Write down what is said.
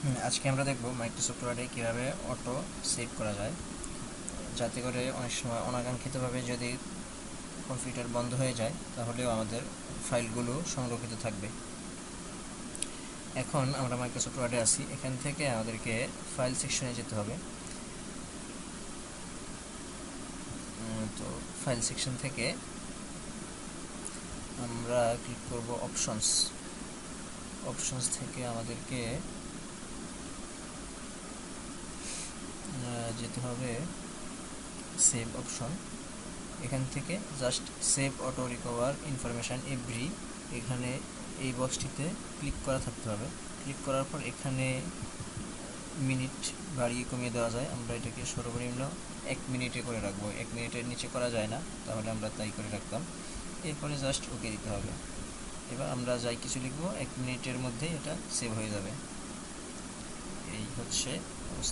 আজকে আমরা দেখব মাইক্রোসফট ওয়ার্ডে কীভাবে অটো সেভ করা যায়। যাতে করে অনেক সময় অনাকাঙ্ক্ষিতভাবে যদি কম্পিউটার বন্ধ হয়ে যায়, তাহলেও আমাদের ফাইলগুলো সংরক্ষিত থাকবে। এখন আমরা মাইক্রোসফট ওয়ার্ডে আছি। এখান থেকে আমাদেরকে ফাইল সেকশনে যেতে হবে। তো ফাইল সেকশন থেকে আমরা ক্লিক করব অপশনস অপশনস থেকে আমাদেরকে যেতে হবে সেভ অপশন এখান থেকে just save auto recover information every এখানে এই বক্সটিতে ক্লিক করা থাকতে হবে। ক্লিক করার পর এখানে মিনিট বাড়িয়ে কমিয়ে দেওয়া যায়। আমরা এটাকে সর্বনিম্ন এক মিনিটে করে রাখব। এক মিনিটের নিচে করা যায় না, তাহলে আমরা তাই করে রাখতাম। এরপরে জাস্ট ওকে দিতে হবে। এবার আমরা যাই কিছু লিখব, এক মিনিটের মধ্যেই এটা সেভ হয়ে যাবে। এই হচ্ছে